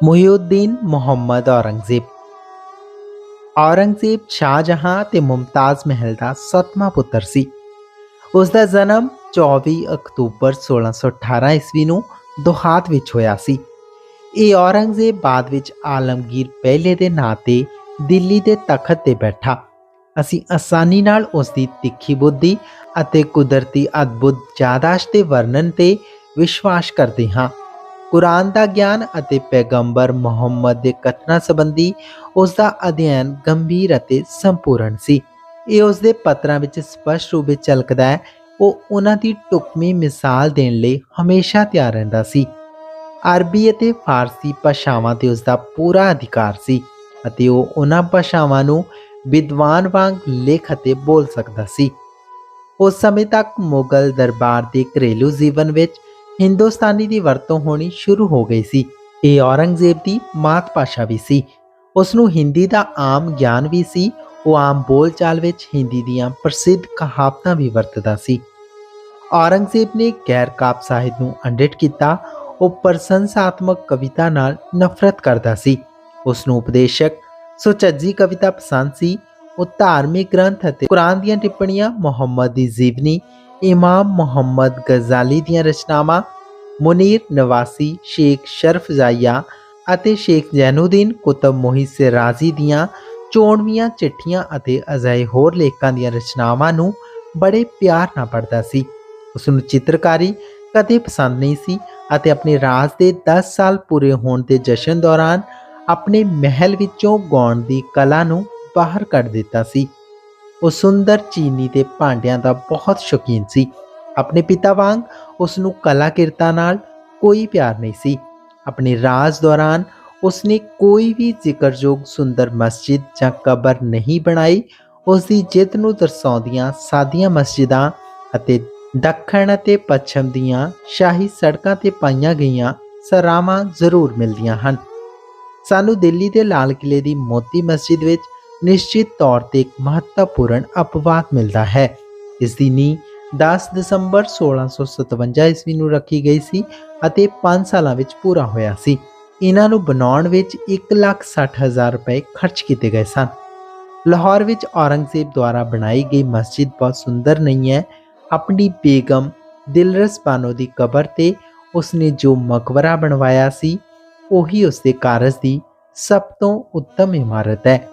ਮੁਹਿਉਦੀਨ ਮੁਹੰਮਦ ਔਰੰਗਜ਼ੇਬ ਔਰੰਗਜ਼ੇਬ ਸ਼ਾਹਜਹਾਂ ਤੇ ਮੁਮਤਾਜ਼ ਮਹਿਲ ਦਾ ਸੱਤਵਾਂ ਪੁੱਤਰ ਸੀ ਉਸ ਦਾ ਜਨਮ 24 ਅਕਤੂਬਰ 1618 ਈਸਵੀ ਨੂੰ ਦੋਹਾਤ ਵਿੱਚ ਹੋਇਆ ਸੀ ਇਹ ਔਰੰਗਜ਼ੇਬ ਬਾਅਦ ਵਿੱਚ ਆਲਮਗੀਰ ਪਹਿਲੇ ਦੇ ਨਾਂ ਤੇ ਦਿੱਲੀ ਦੇ ਤਖਤ ਤੇ ਬੈਠਾ ਅਸੀਂ ਆਸਾਨੀ ਨਾਲ ਉਸ ਦੀ ਤਿੱਖੀ ਬੁੱਧੀ ਅਤੇ ਕੁਦਰਤੀ ਅਦਭੁਤ ਯਾਦਾਸ਼ਤ ਦੇ ਵਰਣਨ ਤੇ ਵਿਸ਼ਵਾਸ ਕਰਦੇ ਹਾਂ ਕੁਰਾਨ ਦਾ ਗਿਆਨ ਅਤੇ ਪੈਗੰਬਰ ਮੁਹੰਮਦ ਦੇ ਕਥਨਾਂ ਸੰਬੰਧੀ ਉਸ ਦਾ ਅਧਿਐਨ ਗੰਭੀਰ ਅਤੇ ਸੰਪੂਰਨ ਸੀ। ਇਹ ਉਸ ਦੇ ਪੱਤਰਾਂ ਵਿੱਚ ਸਪਸ਼ਟ ਰੂਪ ਵਿੱਚ ਝਲਕਦਾ ਹੈ। ਉਹ ਉਹਨਾਂ ਦੀ ਟੁਕਮੀ ਮਿਸਾਲ ਦੇਣ ਲਈ ਹਮੇਸ਼ਾ ਤਿਆਰ ਰਹਿੰਦਾ ਸੀ। ਅਰਬੀ ਅਤੇ ਫਾਰਸੀ ਭਾਸ਼ਾਵਾਂ ਤੇ ਉਸ ਦਾ ਪੂਰਾ ਅਧਿਕਾਰ ਸੀ ਅਤੇ ਉਹ ਉਹਨਾਂ ਭਾਸ਼ਾਵਾਂ ਨੂੰ ਵਿਦਵਾਨ ਵਾਂਗ ਲਿਖ ਅਤੇ ਬੋਲ ਸਕਦਾ ਸੀ। ਉਸ ਸਮੇਂ ਤੱਕ ਮੁਗਲ ਦਰਬਾਰ ਦੇ ਘਰੇਲੂ ਜੀਵਨ ਵਿੱਚ ਹਿੰਦੁਸਤਾਨੀ ਦੀ ਵਰਤੋਂ ਹੋਣੀ ਸ਼ੁਰੂ ਹੋ ਗਈ ਸੀ। ਇਹ ਔਰੰਗਜ਼ੇਬ ਦੀ ਮਾਤ ਭਾਸ਼ਾ ਵੀ ਸੀ। ਉਸ ਨੂੰ ਹਿੰਦੀ ਦਾ ਆਮ ਗਿਆਨ ਵੀ ਸੀ। ਉਹ ਆਮ ਬੋਲਚਾਲ ਵਿੱਚ ਹਿੰਦੀ ਦੀਆਂ ਪ੍ਰਸਿੱਧ ਕਹਾਵਤਾਂ ਵੀ ਵਰਤਦਾ ਸੀ। ਔਰੰਗਜ਼ੇਬ ਨੇ ਗੈਰ ਕਾਬ ਸਾਹਿਤ ਨੂੰ ਅੰਡਿਟ ਕੀਤਾ। ਉਹ ਪ੍ਰਸ਼ੰਸਾਤਮਕ ਕਵਿਤਾ ਨਾਲ ਨਫ਼ਰਤ ਕਰਦਾ ਸੀ। ਉਸ ਨੂੰ ਉਪਦੇਸ਼ਕ ਸੁਚੱਜੀ ਕਵਿਤਾ ਪਸੰਦ ਸੀ। ਉਹ ਧਾਰਮਿਕ ਗ੍ਰੰਥ ਅਤੇ ਕੁਰਾਨ ਦੀਆਂ ਟਿੱਪਣੀਆਂ ਮੁਹੰਮਦ ਦੀ ਜੀਵਨੀ ਇਮਾਮ ਮੁਹੰਮਦ ਗਜ਼ਾਲੀ ਦੀਆਂ ਰਚਨਾਵਾਂ, ਮੁਨੀਰ ਨਵਾਸੀ ਸ਼ੇਖ ਸ਼ਰਫਜ਼ਾਇਆ ਅਤੇ ਸ਼ੇਖ ਜ਼ੈਨੂਦੀਨ ਕੁਤਬ ਮੋਹੀ ਸਿਰਾਜ਼ੀ ਦੀਆਂ ਚੋਣਵੀਆਂ ਚਿੱਠੀਆਂ ਅਤੇ ਅਜਿਹੇ ਹੋਰ ਲੇਖਕਾਂ ਦੀਆਂ ਰਚਨਾਵਾਂ ਨੂੰ ਬੜੇ ਪਿਆਰ ਨਾਲ ਪੜ੍ਹਦਾ ਸੀ। ਉਸ ਨੂੰ ਚਿੱਤਰਕਾਰੀ ਕਦੇ ਪਸੰਦ ਨਹੀਂ ਸੀ ਅਤੇ ਆਪਣੇ ਰਾਜ ਦੇ 10 ਸਾਲ ਪੂਰੇ ਹੋਣ ਦੇ ਜਸ਼ਨ ਦੌਰਾਨ ਆਪਣੇ ਮਹਿਲ ਵਿੱਚੋਂ ਗਾਉਣ ਦੀ ਕਲਾ ਨੂੰ ਬਾਹਰ ਕੱਢ ਦਿੱਤਾ ਸੀ। ਉਹ ਸੁੰਦਰ ਚੀਨੀ ਦੇ ਭਾਂਡਿਆਂ ਦਾ ਬਹੁਤ ਸ਼ੌਕੀਨ ਸੀ। ਆਪਣੇ ਪਿਤਾ ਵਾਂਗ ਉਸ ਨੂੰ ਕਲਾ ਕਿਰਤਾਂ ਨਾਲ ਕੋਈ ਪਿਆਰ ਨਹੀਂ ਸੀ। ਆਪਣੇ ਰਾਜ ਦੌਰਾਨ ਉਸ ਨੇ ਕੋਈ ਵੀ ਜ਼ਿਕਰਯੋਗ ਸੁੰਦਰ ਮਸਜਿਦ ਜਾਂ ਕਬਰ ਨਹੀਂ ਬਣਾਈ। ਉਸ ਦੀ ਜਿੱਤ ਨੂੰ ਦਰਸਾਉਂਦੀਆਂ ਸਾਦੀਆਂ ਮਸਜਿਦਾਂ ਅਤੇ ਦੱਖਣ ਅਤੇ ਪੱਛਮ ਦੀਆਂ ਸ਼ਾਹੀ ਸੜਕਾਂ ਤੇ ਪਾਈਆਂ ਗਈਆਂ ਸਰਾਵਾਂ ਜ਼ਰੂਰ ਮਿਲਦੀਆਂ ਹਨ। ਸਾਨੂੰ ਦਿੱਲੀ ਦੇ ਲਾਲ ਕਿਲੇ ਦੀ ਮੋਤੀ ਮਸਜਿਦ ਵਿੱਚ ਨਿਸ਼ਚਿਤ ਤੌਰ ਤੇ ਇੱਕ ਮਹੱਤਵਪੂਰਨ ਅਪਵਾਦ ਮਿਲਦਾ ਹੈ। ਇਸ ਦੀ ਨੀਂਹ 10 ਦਸੰਬਰ 1657 ਈਸਵੀ ਨੂੰ ਰੱਖੀ ਗਈ ਸੀ ਅਤੇ 5 ਸਾਲਾਂ ਵਿੱਚ ਪੂਰਾ ਹੋਇਆ ਸੀ। ਇਹਨਾਂ ਨੂੰ ਬਣਾਉਣ ਵਿੱਚ 160000 ਰੁਪਏ ਖਰਚ ਕੀਤੇ ਗਏ ਸਨ। ਲਾਹੌਰ ਵਿੱਚ ਔਰੰਗਜ਼ੇਬ ਦੁਆਰਾ ਬਣਾਈ ਗਈ ਮਸਜਿਦ ਬਹੁਤ ਸੁੰਦਰ ਨਹੀਂ ਹੈ। ਆਪਣੀ ਬੇਗਮ ਦਿਲਰਸ ਬਾਨੋ ਦੀ ਕਬਰ ਤੇ ਉਸਨੇ ਜੋ ਮਕਬਰਾ ਬਣਵਾਇਆ ਸੀ, ਉਹੀ ਉਸਦੇ ਕਾਰਜ ਦੀ ਸਭ ਤੋਂ ਉੱਤਮ ਇਮਾਰਤ ਹੈ।